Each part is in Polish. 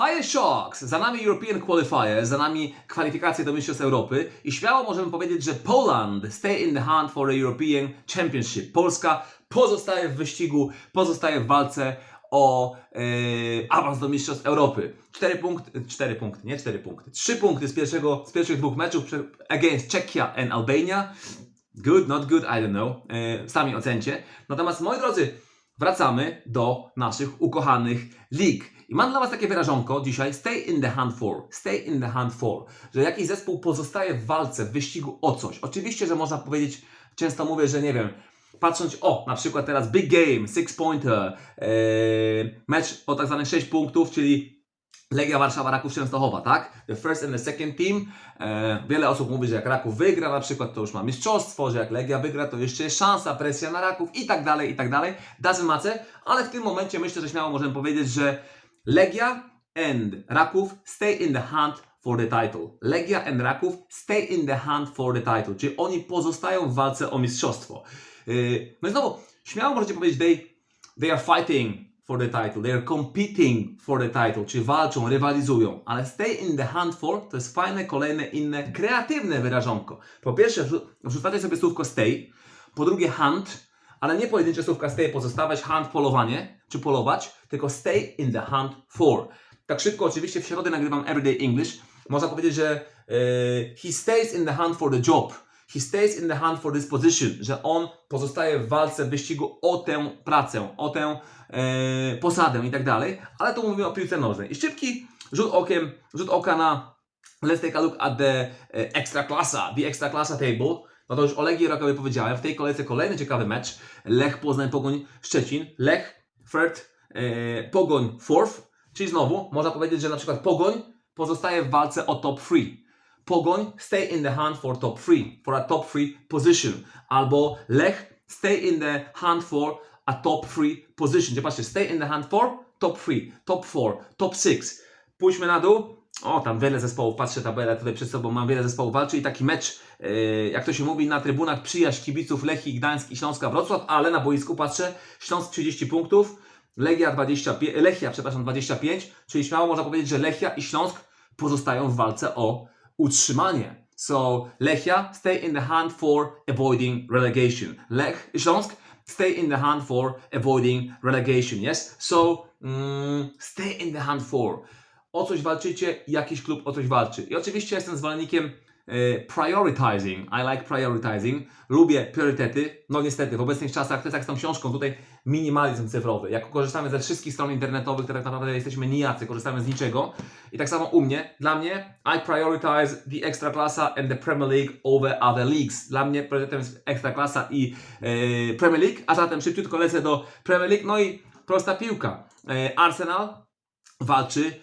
Hi Sharks! Za nami European Qualifier, za nami kwalifikacje do Mistrzostw Europy i śmiało możemy powiedzieć, że Poland stay in the hunt for a European Championship. Polska pozostaje w wyścigu, pozostaje w walce o e, awans do Mistrzostw Europy. Cztery punkty, cztery punkty, nie cztery punkty, trzy punkty z, pierwszego, z pierwszych dwóch meczów against Czechia and Albania. Good, not good, I don't know. E, sami ocencie. Natomiast moi drodzy, wracamy do naszych ukochanych lig. I mam dla Was takie wyrażonko dzisiaj, stay in the hunt for, stay in the hunt for, że jakiś zespół pozostaje w walce, w wyścigu o coś. Oczywiście, że można powiedzieć, często mówię, że nie wiem, patrząc, o, na przykład teraz big game, six pointer, e, mecz o tak zwanych 6 punktów, czyli Legia Warszawa, Raków Częstochowa, tak? The first and the second team. E, wiele osób mówi, że jak Raków wygra na przykład, to już ma mistrzostwo, że jak Legia wygra, to jeszcze jest szansa, presja na Raków i tak dalej, i tak dalej. Doesn't matter, ale w tym momencie myślę, że śmiało możemy powiedzieć, że Legia and Raków stay in the hunt for the title. Legia and Raków stay in the hunt for the title, czyli oni pozostają w walce o mistrzostwo. Yy, no i znowu, śmiało możecie powiedzieć, they, they are fighting for the title, they are competing for the title, czyli walczą, rywalizują, ale stay in the hunt for to jest fajne, kolejne, inne, kreatywne wyrażonko. Po pierwsze, wrzu- wrzucacie sobie słówko stay, po drugie hunt, ale nie pojedyncze słówka stay pozostawać, hunt polowanie, czy polować, tylko stay in the hunt for. Tak szybko, oczywiście w środę nagrywam Everyday English. Można powiedzieć, że e, he stays in the hunt for the job. He stays in the hunt for this position, że on pozostaje w walce, w wyścigu o tę pracę, o tę e, posadę i tak dalej, ale tu mówimy o piłce nożnej. I szybki rzut okiem, rzut oka na let's take a look at the e, extra klasa, the extra klasa table. No to już o Legii Rakowie powiedziałem. W tej kolejce kolejny ciekawy mecz. Lech Poznań, Pogoń, Szczecin. Lech, third, e, Pogoń, fourth. Czyli znowu można powiedzieć, że na przykład Pogoń pozostaje w walce o top 3. Pogoń stay in the hunt for top 3, for a top 3 position. Albo Lech stay in the hunt for a top 3 position. Patrzcie, stay in the hunt for top 3, top 4, top 6. Pójdźmy na dół. O, tam wiele zespołów, patrzę tabelę tutaj przed sobą, mam wiele zespołów walczy i taki mecz, e, jak to się mówi, na trybunach przyjaźń kibiców Lechii, Gdańsk i Śląska Wrocław, ale na boisku patrzę, Śląsk 30 punktów, Legia 25, Lechia, przepraszam, 25, czyli śmiało można powiedzieć, że Lechia i Śląsk pozostają w walce o utrzymanie. So, Lechia stay in the hunt for avoiding relegation. Lech, Śląsk stay in the hunt for avoiding relegation, yes? So, mm, stay in the hunt for. O coś walczycie, jakiś klub o coś walczy. I oczywiście jestem zwolennikiem e, prioritizing. I like prioritizing. Lubię priorytety. No niestety, w obecnych czasach, to jest jak z tą książką, tutaj minimalizm cyfrowy. Jak korzystamy ze wszystkich stron internetowych, to tak naprawdę jesteśmy nijacy, korzystamy z niczego. I tak samo u mnie, dla mnie, I prioritize the Ekstraklasa and the Premier League over other leagues. Dla mnie priorytetem jest Ekstraklasa i e, Premier League, a zatem szybciutko lecę do Premier League. No i prosta piłka. E, Arsenal walczy,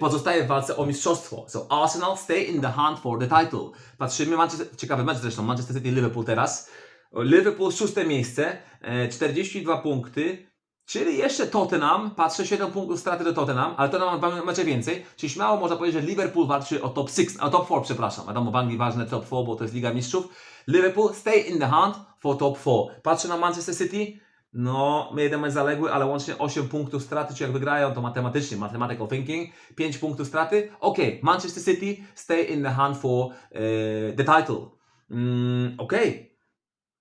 pozostaje w walce o mistrzostwo. So Arsenal stay in the hunt for the title. Patrzymy, Manchester, ciekawy mecz zresztą, Manchester City Liverpool teraz. Liverpool szóste miejsce, e, 42 punkty, czyli jeszcze Tottenham, patrzę 7 punktów straty do Tottenham, ale Tottenham ma dwa mecze więcej, czyli śmiało można powiedzieć, że Liverpool walczy o top 6, o top 4, przepraszam. Wiadomo, w Anglii ważne top 4, bo to jest Liga Mistrzów. Liverpool stay in the hunt for top 4. Patrzę na Manchester City, no, jeden mecz zaległy, ale łącznie 8 punktów straty, czy jak wygrają, to matematycznie, mathematical thinking, 5 punktów straty. Ok, Manchester City stay in the hunt for e, the title. Mm, ok,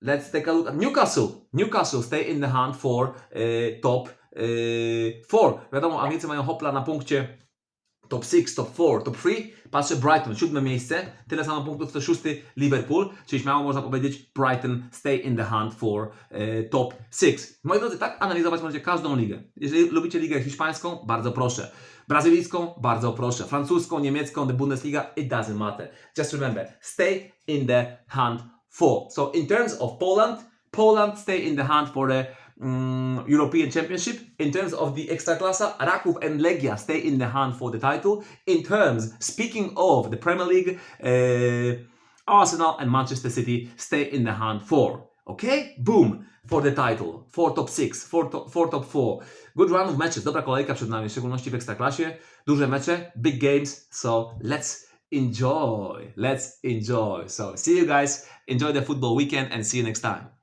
let's take a look at Newcastle. Newcastle stay in the hunt for e, top 4. Wiadomo, Anglicy mają hopla na punkcie top 6, top 4, top 3. Patrzę Brighton, siódme miejsce, tyle samo punktów co szósty Liverpool, czyli śmiało można powiedzieć Brighton stay in the hunt for e, top 6. Moi drodzy, tak analizować możecie każdą ligę. Jeżeli lubicie ligę hiszpańską, bardzo proszę. Brazylijską, bardzo proszę. Francuską, niemiecką, the Bundesliga, it doesn't matter. Just remember, stay in the hunt for. So in terms of Poland, Poland stay in the hunt for the mm, European Championship. In terms of the Ekstraklasa, Raków and Legia stay in the hunt for the title. In terms, speaking of the Premier League, uh, Arsenal and Manchester City stay in the hunt for. Okay? Boom! For the title. For top 6, for, to, for top 4. Good run of matches. Dobra kolejka przed nami, w szczególności w Ekstraklasie. Duże mecze, big games. So let's enjoy. Let's enjoy. So see you guys. Enjoy the football weekend and see you next time.